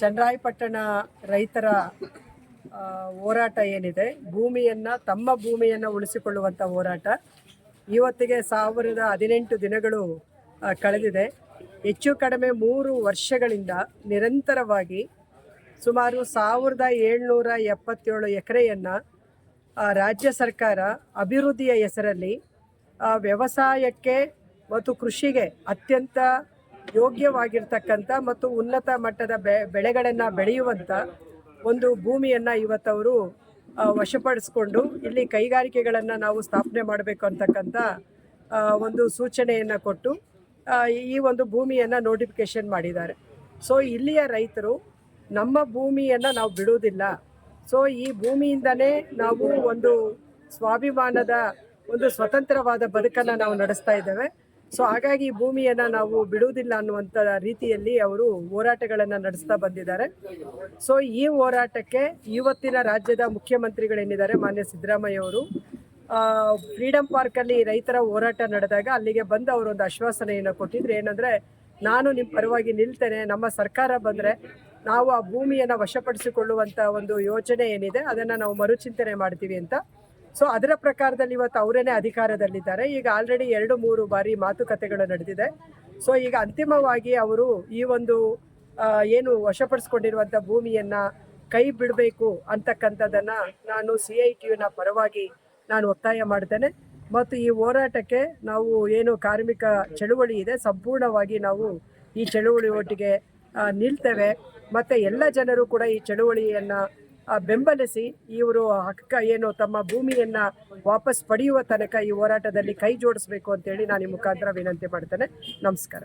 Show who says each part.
Speaker 1: ಚನ್ನರಾಯಪಟ್ಟಣ ರೈತರ ಹೋರಾಟ ಏನಿದೆ, ಭೂಮಿಯನ್ನು, ತಮ್ಮ ಭೂಮಿಯನ್ನು ಉಳಿಸಿಕೊಳ್ಳುವಂಥ ಹೋರಾಟ. ಇವತ್ತಿಗೆ ಸಾವಿರದ ಹದಿನೆಂಟು ದಿನಗಳು ಕಳೆದಿದೆ. ಹೆಚ್ಚು ಕಡಿಮೆ ಮೂರು ವರ್ಷಗಳಿಂದ ನಿರಂತರವಾಗಿ ಸುಮಾರು ಸಾವಿರದ ಏಳ್ನೂರ ಎಪ್ಪತ್ತೇಳು ಎಕರೆಯನ್ನು ರಾಜ್ಯ ಸರ್ಕಾರ ಅಭಿವೃದ್ಧಿಯ ಹೆಸರಲ್ಲಿ ವ್ಯವಸಾಯಕ್ಕೆ ಮತ್ತು ಕೃಷಿಗೆ ಅತ್ಯಂತ ಯೋಗ್ಯವಾಗಿರ್ತಕ್ಕಂಥ ಮತ್ತು ಉನ್ನತ ಮಟ್ಟದ ಬೆ, ಬೆಳೆಗಳನ್ನು ಬೆಳೆಯುವಂಥ ಒಂದು ಭೂಮಿಯನ್ನು ಇವತ್ತವರು ವಶಪಡಿಸ್ಕೊಂಡು ಇಲ್ಲಿ ಕೈಗಾರಿಕೆಗಳನ್ನು ನಾವು ಸ್ಥಾಪನೆ ಮಾಡಬೇಕು ಅಂತಕ್ಕಂಥ ಒಂದು ಸೂಚನೆಯನ್ನು ಕೊಟ್ಟು ಈ ಒಂದು ಭೂಮಿಯನ್ನು ನೋಟಿಫಿಕೇಶನ್ ಮಾಡಿದ್ದಾರೆ. ಸೊ ಇಲ್ಲಿಯ ರೈತರು ನಮ್ಮ ಭೂಮಿಯನ್ನು ನಾವು ಬಿಡುವುದಿಲ್ಲ. ಸೊ ಈ ಭೂಮಿಯಿಂದನೇ ನಾವು ಒಂದು ಸ್ವಾಭಿಮಾನದ, ಒಂದು ಸ್ವತಂತ್ರವಾದ ಬದುಕನ್ನು ನಾವು ನಡೆಸ್ತಾ ಇದ್ದೇವೆ. ಸೊ ಹಾಗಾಗಿ ಭೂಮಿಯನ್ನು ನಾವು ಬಿಡುವುದಿಲ್ಲ ಅನ್ನುವಂಥ ರೀತಿಯಲ್ಲಿ ಅವರು ಹೋರಾಟಗಳನ್ನು ನಡೆಸ್ತಾ ಬಂದಿದ್ದಾರೆ. ಸೊ ಈ ಹೋರಾಟಕ್ಕೆ ಇವತ್ತಿನ ರಾಜ್ಯದ ಮುಖ್ಯಮಂತ್ರಿಗಳೇನಿದ್ದಾರೆ, ಮಾನ್ಯ ಸಿದ್ದರಾಮಯ್ಯ ಅವರು ಫ್ರೀಡಂ ಪಾರ್ಕಲ್ಲಿ ರೈತರ ಹೋರಾಟ ನಡೆದಾಗ ಅಲ್ಲಿಗೆ ಬಂದು ಅವರು ಒಂದು ಆಶ್ವಾಸನೆಯನ್ನು ಕೊಟ್ಟಿದ್ರು. ಏನಂದರೆ, ನಾನು ನಿಮ್ಮ ಪರವಾಗಿ ನಿಲ್ತೇನೆ, ನಮ್ಮ ಸರ್ಕಾರ ಬಂದರೆ ನಾವು ಆ ಭೂಮಿಯನ್ನು ವಶಪಡಿಸಿಕೊಳ್ಳುವಂಥ ಒಂದು ಯೋಜನೆ ಏನಿದೆ, ಅದನ್ನು ನಾವು ಮರುಚಿಂತನೆ ಮಾಡ್ತೀವಿ ಅಂತ. ಸೊ ಅದರ ಪ್ರಕಾರದಲ್ಲಿ ಇವತ್ತು ಅವರೇನೆ ಅಧಿಕಾರದಲ್ಲಿದ್ದಾರೆ. ಈಗ ಆಲ್ರೆಡಿ ಎರಡು, ಮೂರು ಬಾರಿ ಮಾತುಕತೆಗಳು ನಡೆದಿದೆ. ಸೊ ಈಗ ಅಂತಿಮವಾಗಿ ಅವರು ಈ ಒಂದು ಏನು ವಶಪಡಿಸ್ಕೊಂಡಿರುವಂಥ ಭೂಮಿಯನ್ನು ಕೈ ಬಿಡಬೇಕು ಅಂತಕ್ಕಂಥದ್ದನ್ನು ನಾನು ಸಿ ಐ ಟಿಯುನ ಪರವಾಗಿ ನಾನು ಒತ್ತಾಯ ಮಾಡ್ತೇನೆ. ಮತ್ತು ಈ ಹೋರಾಟಕ್ಕೆ ನಾವು ಏನು ಕಾರ್ಮಿಕ ಚಳುವಳಿ ಇದೆ, ಸಂಪೂರ್ಣವಾಗಿ ನಾವು ಈ ಚಳುವಳಿ ಒಟ್ಟಿಗೆ ನಿಲ್ತೇವೆ. ಮತ್ತು ಎಲ್ಲ ಜನರು ಕೂಡ ಈ ಚಳುವಳಿಯನ್ನು ಬೆಂಬಲಿಸಿ ಇವರು ಹಕ್ಕ ಏನು ತಮ್ಮ ಭೂಮಿಯನ್ನು ವಾಪಸ್ ಪಡೆಯುವ ತನಕ ಈ ಹೋರಾಟದಲ್ಲಿ ಕೈ ಜೋಡಿಸ್ಬೇಕು ಅಂತೇಳಿ ನಾನು ಈ ಮುಖಾಂತರ ವಿನಂತಿ ಮಾಡ್ತೇನೆ. ನಮಸ್ಕಾರ.